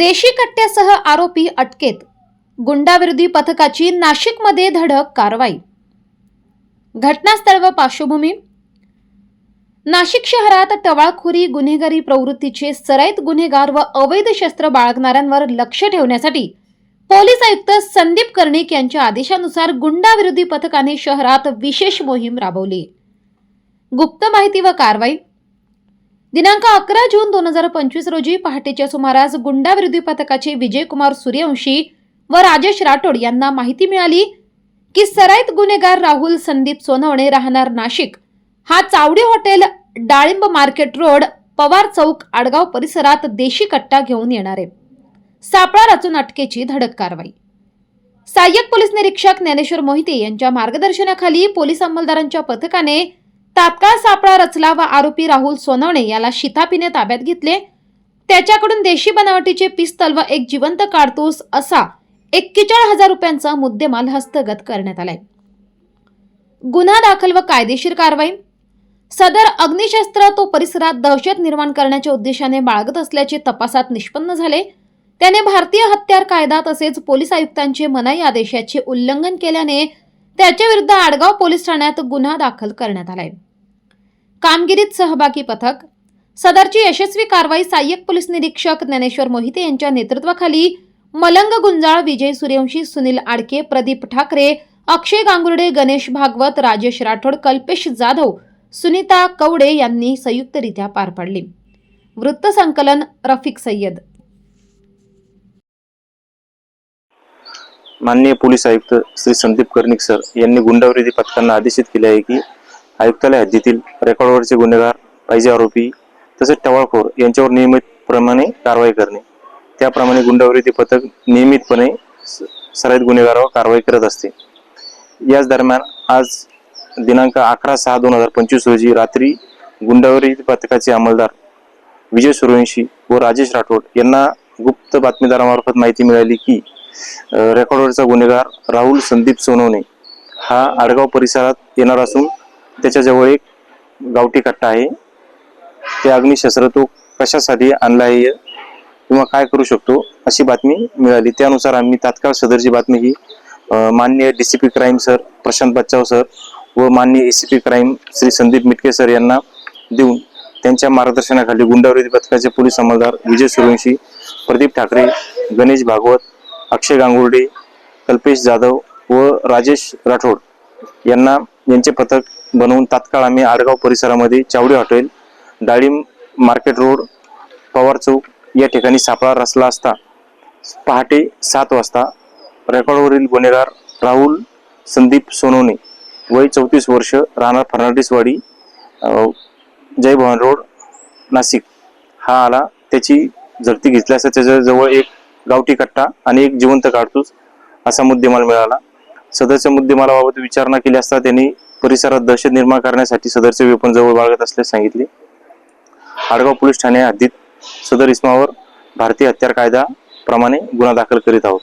देशी कट्ट्यासह आरोपी अटकेत. गुंडाविरोधी पथकाची नाशिकमध्ये धडक कारवाई. घटनास्थळ व पार्श्वभूमी. नाशिक शहरात टवाळखोरी गुन्हेगारी प्रवृत्तीचे सराईत गुन्हेगार व अवैध शस्त्र बाळगणाऱ्यांवर लक्ष ठेवण्यासाठी पोलीस आयुक्त संदीप कर्णिक यांच्या आदेशानुसार गुंडाविरोधी पथकाने शहरात विशेष मोहीम राबवली. गुप्त माहिती व कारवाई. दिनांक अकरा जून दोन हजार पंचवीस रोजी पहाटेच्या सुमारास गुंडाविरोधी पथकाचे विजयकुमार सूर्यवंशी व राजेश राठोड यांना माहिती मिळाली की सराईत गुन्हेगार राहुल संदीप सोनवणे राहणार नाशिक. हा चावडी हॉटेल डाळिंब मार्केट रोड पवार चौक आडगाव परिसरात देशी कट्टा घेऊन येणार आहे. सापळा रचून अटकेची धडक कारवाई. सहाय्यक पोलीस निरीक्षक ज्ञानेश्वर मोहिते यांच्या मार्गदर्शनाखाली पोलीस अंमलदारांच्या पथकाने तात्काळ सापळा रचला व आरोपी राहुल सोनवणे याला शितापीने ताब्यात घेतले. त्याच्याकडून देशी बनावटीचे पिस्तल व एक जिवंत काडतूस असा एक्केचाळीस हजार रुपयांचा मुद्देमाल हस्तगत करण्यात आलाय. गुन्हा दाखल व कायदेशीर कारवाई. सदर अग्निशस्त्र तो परिसरात दहशत निर्माण करण्याच्या उद्देशाने बाळगत असल्याचे तपासात निष्पन्न झाले. त्याने भारतीय हत्यार कायदा तसेच पोलीस आयुक्तांचे मनाई आदेशाचे उल्लंघन केल्याने त्याच्याविरुद्ध आडगाव पोलीस ठाण्यात गुन्हा दाखल करण्यात आलाय. कामगिरीत सहभागी पथक सदरची यशस्वी कारवाई सहाय्यक पोलीस निरीक्षक ज्ञानेश्वर मोहिते यांच्या नेतृत्वाखाली मलंग गुंजाळ विजय सूर्यवंशी सुनील आडके प्रदीप ठाकरे अक्षय गांगुर्डे गणेश भागवत राजेश राठोड कल्पेश जाधव सुनीता कवडे यांनी संयुक्तरित्या पार पाडली. वृत्त संकलन रफिक सय्यद माननीय पोलीस आयुक्त श्री संदीप कर्णिक सर यांनी गुंडाविरोधी पथकांना आदेशित केले आहे की आयुक्तालय हद्दीतील रेकॉर्डवरचे गुन्हेगार पाहिजे आरोपी तसेच टवाळखोर यांच्यावर नियमितप्रमाणे कारवाई करणे. त्याप्रमाणे गुंडाविरोधी पथक नियमितपणे स- सराईत गुन्हेगारावर कारवाई करत असते. याच दरम्यान आज दिनांक अकरा सहा दोन हजार पंचवीस रोजी रात्री गुंडाविरोधी पथकाचे अंमलदार विजय सूर्यवंशी व राजेश राठोड यांना गुप्त बातमीदारामार्फत माहिती मिळाली की रेकॉर्डवरचा गुन्हेगार राहुल संदीप सोनवणे हा आडगाव परिसरात येणार असून त्याच्याजवळ एक गावठी कट्टा आहे. ते अग्निशस्त्र तो कशासाठी आणला आहे किंवा काय करू शकतो अशी बातमी मिळाली. त्यानुसार आम्ही तात्काळ सदरची बातमी ही माननीय D C P crime sir Prashant Bachhav sir व माननीय A C P crime Shri Sandeep Mitke sir यांना देऊन त्यांच्या मार्गदर्शनाखाली गुंडावरी पथकाचे पोलीस अंमलदार विजय सूर्यवंशी प्रदीप ठाकरे गणेश भागवत अक्षय गांगुर्डे कल्पेश जाधव व राजेश राठोड यांना यांचे पथक बनवून तात्काळ आम्ही आडगाव परिसरामध्ये चावडी हॉटेल डाळिंब मार्केट रोड पवार चौक या ठिकाणी सापळा रचला असता. पहाटे सात वाजता रेकॉर्डवरील गुन्हेगार राहुल संदीप सोनवणे वय चौतीस वर्ष राहणार फर्नांडिसवाडी जय भवन रोड नाशिक. हा आला त्याची झडती घेतली असता त्याच्याजवळ एक गावठी कट्टा आणि एक जिवंत काडतूस असा मुद्देमाल मिळाला. सदरच्या मुद्देमालाबाबत विचारणा केली असता त्यांनी परिसरात दहशत निर्माण करण्यासाठी सदरचे वेपन जवळ बाळगत असल्याचे सांगितले. आडगाव पोलीस ठाणे हद्दीत सदर इस्मावर भारतीय हत्यार कायदा प्रमाणे गुन्हा दाखल करीत आहोत.